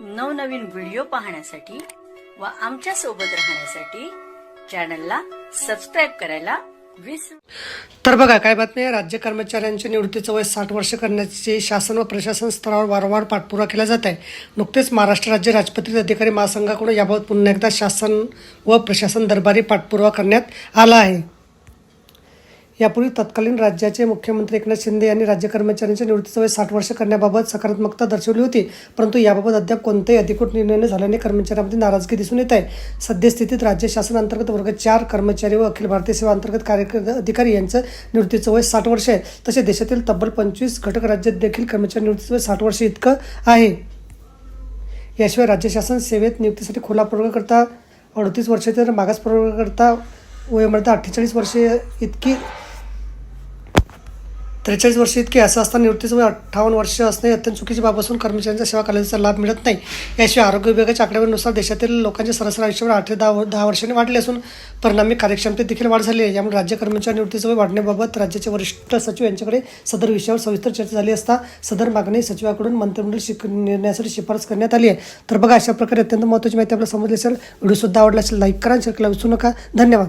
नवनवीन व्हिडिओ पाहण्यासाठी व आमच्यासोबत राहण्यासाठी चॅनलला सबस्क्राईब करायला तर बघा काय बातमी आहे? राज्य कर्मचाऱ्यांच्या निवृत्तीचं वय साठ वर्ष करण्याचे शासन व प्रशासन स्तरावर वारंवार पाठपुरावा केला जात आहे. नुकतेच महाराष्ट्र राज्य राजपत्रित अधिकारी महासंघाकडून याबाबत पुन्हा एकदा शासन व प्रशासन दरबारी पाठपुरावा करण्यात आला आहे. यापूर्वी तत्कालीन राज्याचे मुख्यमंत्री एकनाथ शिंदे यांनी राज्य कर्मचाऱ्यांच्या निवृत्तीचं वय साठ वर्ष करण्याबाबत सकारात्मकता दर्शवली होती. परंतु याबाबत अद्याप कोणताही अधिकृत निर्णय न झाल्याने कर्मचाऱ्यांमध्ये नाराजगी दिसून येत आहे. सद्यस्थितीत राज्य शासनांतर्गत वर्ग चार कर्मचारी व अखिल भारतीय सेवा अंतर्गत कार्यकर अधिकारी यांचं निवृत्तीचं वय साठ वर्ष आहे. तसे देशातील तब्बल पंचवीस घटक राज्यात देखील कर्मचारी निवृत्तीचं वय साठ वर्ष इतकं आहे. याशिवाय राज्य शासन सेवेत नियुक्तीसाठी खुला प्रवर्गकरता अडतीस वर्षे तर मागास प्रवर्गकरता वयोमर्यादा अठ्ठेचाळीस वर्षे इतकी त्रेचाळीस वर्ष इतके असं असताना निवृत्तीचं वय अठ्ठावन्न वर्ष असणे अत्यंत चुकीची बाब असून कर्मचाऱ्यांच्या सेवा कालावधीचा लाभ मिळत नाही. याशिवाय आरोग्य विभागाच्या आकडेवारीनुसार देशातील लोकांचे सरासरी आयुष्यभर आठ ते दहा दहा वर्षांनी वाढले असून परिणामी कार्यक्षमतेत देखील वाढ झाली आहे. यामुळे राज्य कर्मचारी निवृत्तीचं वय वाढण्याबाबत राज्याचे वरिष्ठ सचिव यांच्याकडे सदर विषयावर सविस्तर चर्चा झाली असता सदर मागणी सचिवाकडून मंत्रिमंडळ शिक निर्णयासाठी शिफारस करण्यात आली आहे. तर बघा अशा प्रकारे अत्यंत महत्त्वाची माहिती आपल्याला समजली असेल. व्हिडिओसुद्धा आवडला असेल लाईक करा आणि शेअर विसरू नका. धन्यवाद.